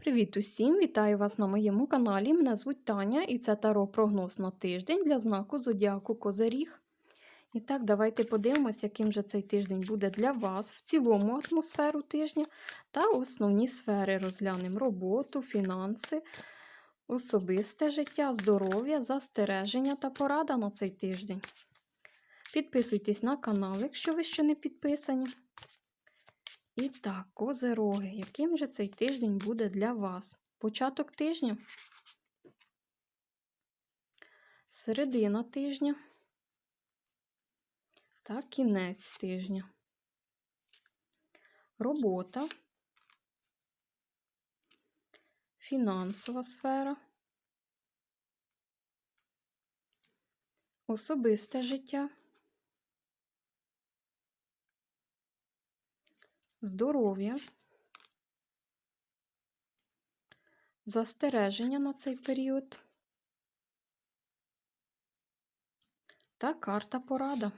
Привіт усім! Вітаю вас на моєму каналі. Мене звуть Таня і це таро прогноз на тиждень для знаку Зодіаку Козиріг. І так, давайте подивимось, яким же цей тиждень буде для вас в цілому атмосферу тижня та основні сфери розглянемо роботу, фінанси, особисте життя, здоров'я, застереження та порада на цей тиждень. Підписуйтесь на канал, якщо ви ще не підписані. І так, козероги, яким же цей тиждень буде для вас? Початок тижня, середина тижня та кінець тижня. Робота, фінансова сфера, особисте життя. Здоров'я, застереження на цей період та карта порада.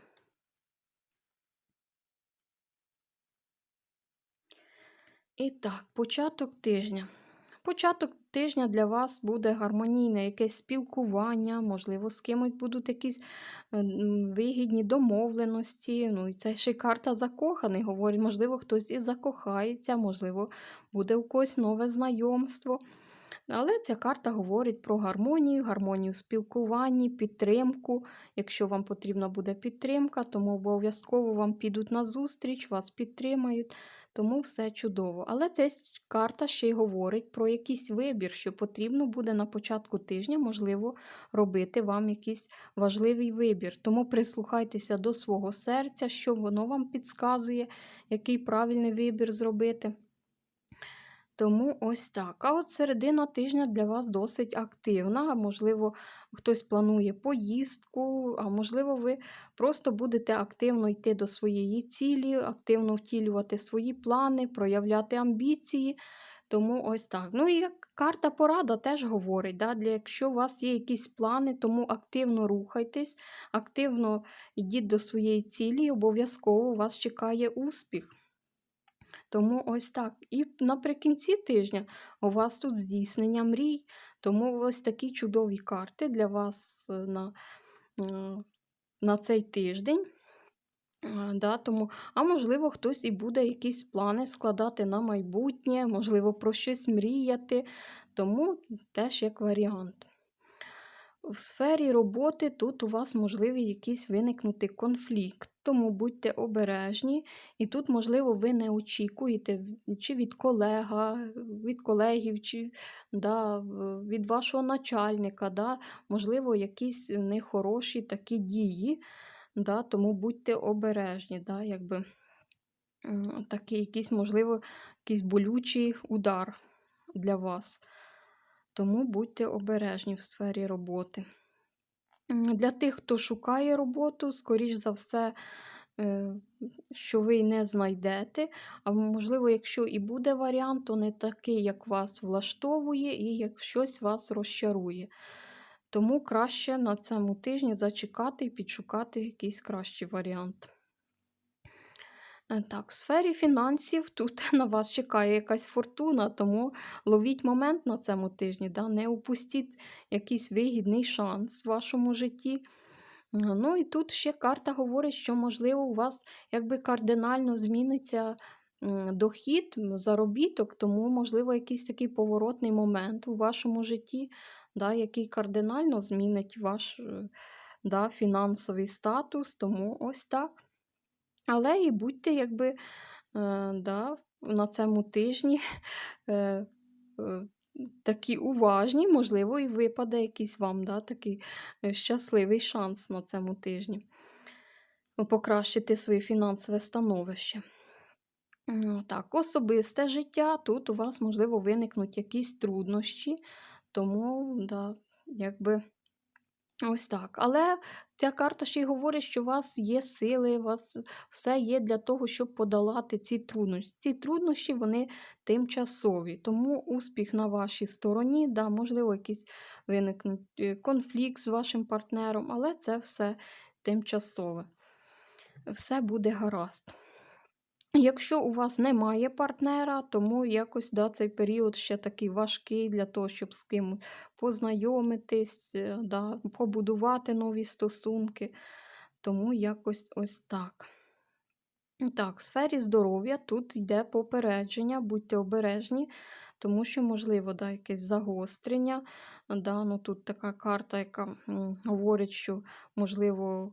І так, початок тижня. Початок тижня для вас буде гармонійне якесь спілкування, можливо, з кимось будуть якісь е, вигідні домовленості. Ну, і це ще й карта закоханий. Говорить, можливо, хтось і закохається, можливо, буде у когось нове знайомство. Але ця карта говорить про гармонію, гармонію спілкуванні, підтримку. Якщо вам потрібна буде підтримка, тому обов'язково вам підуть на зустріч, вас підтримають тому все чудово. Але ця карта ще й говорить про якийсь вибір, що потрібно буде на початку тижня, можливо, робити вам якийсь важливий вибір. Тому прислухайтеся до свого серця, що воно вам підказує, який правильний вибір зробити. Тому ось так. А от середина тижня для вас досить активна. Можливо, хтось планує поїздку, а можливо, ви просто будете активно йти до своєї цілі, активно втілювати свої плани, проявляти амбіції. Тому ось так. Ну і карта порада теж говорить, да, для якщо у вас є якісь плани, тому активно рухайтесь, активно йдіть до своєї цілі, і обов'язково вас чекає успіх. Тому ось так. І наприкінці тижня у вас тут здійснення мрій. Тому ось такі чудові карти для вас е, на на цей тиждень. Да, тому, А можливо, хтось і буде якісь плани складати на майбутнє, можливо, про щось мріяти. Тому теж як варіант. В сфері роботи тут у вас можливий якийсь виникнути конфлікт, тому будьте обережні, і тут, можливо, ви не очікуєте чи від колега, від колегів, чи да, від вашого начальника, да, можливо, якісь нехороші такі дії, да, тому будьте обережні. Да, якби, такий якийсь, можливо, якийсь болючий удар для вас. Тому будьте обережні в сфері роботи. Для тих, хто шукає роботу, скоріш за все, е, що ви не знайдете. А можливо, якщо і буде варіант, то не такий, як вас влаштовує, і як щось вас розчарує. Тому краще на цьому тижні зачекати і підшукати якийсь кращий варіант. Е, так, в сфері фінансів тут на вас чекає якась фортуна, тому ловіть момент на цьому тижні, да? не упустіть якийсь вигідний шанс в вашому житті. Ну і тут ще карта говорить, що, можливо, у вас якби кардинально зміниться дохід, заробіток, тому, можливо, якийсь такий поворотний момент у вашому житті, да, який кардинально змінить ваш е, да, фінансовий статус. Тому ось так. Але і будьте, якби, е, да, на цьому тижні е, е, такі уважні, можливо, і випаде якийсь вам да, такий е, щасливий шанс на цьому тижні покращити своє фінансове становище. Так, Особисте життя. Тут у вас, можливо, виникнуть якісь труднощі, тому, да, якби. Ось так. Але ця карта ще й говорить, що у вас є сили, у вас все є для того, щоб подолати ці труднощі. Ці труднощі вони тимчасові, тому успіх на вашій стороні, да, можливо, якийсь виникнуть е, конфлікт з вашим партнером, але це все тимчасове. Все буде гаразд. Якщо у вас немає партнера, тому якось да, цей період ще такий важкий для того, щоб з ким познайомитись, е, да, побудувати нові стосунки. Тому якось ось так. Так, в сфері здоров'я тут йде попередження, будьте обережні, тому що, можливо, да, якесь загострення. Да, ну, тут така карта, яка говорить, що, можливо,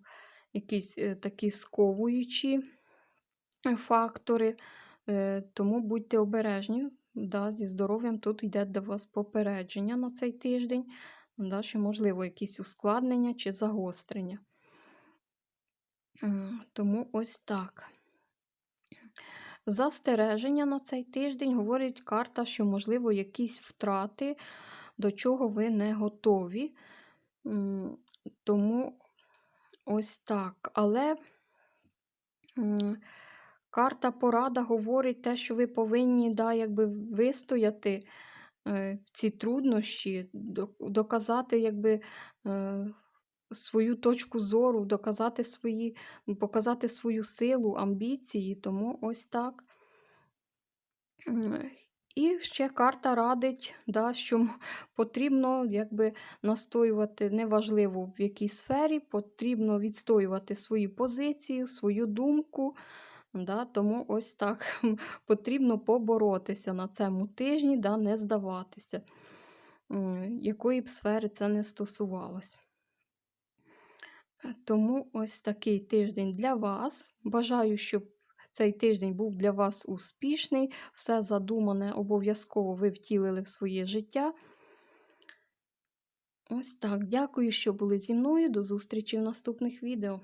якісь е, такі сковуючі фактори. Е, тому будьте обережні. Да, зі здоров'ям тут йде до вас попередження на цей тиждень, да, що, можливо, якісь ускладнення чи загострення. Тому ось так. Застереження на цей тиждень говорить карта, що, можливо, якісь втрати, до чого ви не готові. Тому ось так. Але карта порада говорить те, що ви повинні да, якби вистояти е, ці труднощі, доказати якби, е, свою точку зору, доказати свої, показати свою силу, амбіції. Тому ось так. І ще карта радить, да, що потрібно якби, настоювати, неважливо в якій сфері, потрібно відстоювати свою позицію, свою думку. Да, тому ось так потрібно поборотися на цьому тижні, да, не здаватися, якої б сфери це не стосувалось. Е, Тому ось такий тиждень для вас. Бажаю, щоб цей тиждень був для вас успішний. Все задумане обов'язково ви втілили в своє життя. Ось так. Дякую, що були зі мною. До зустрічі в наступних відео.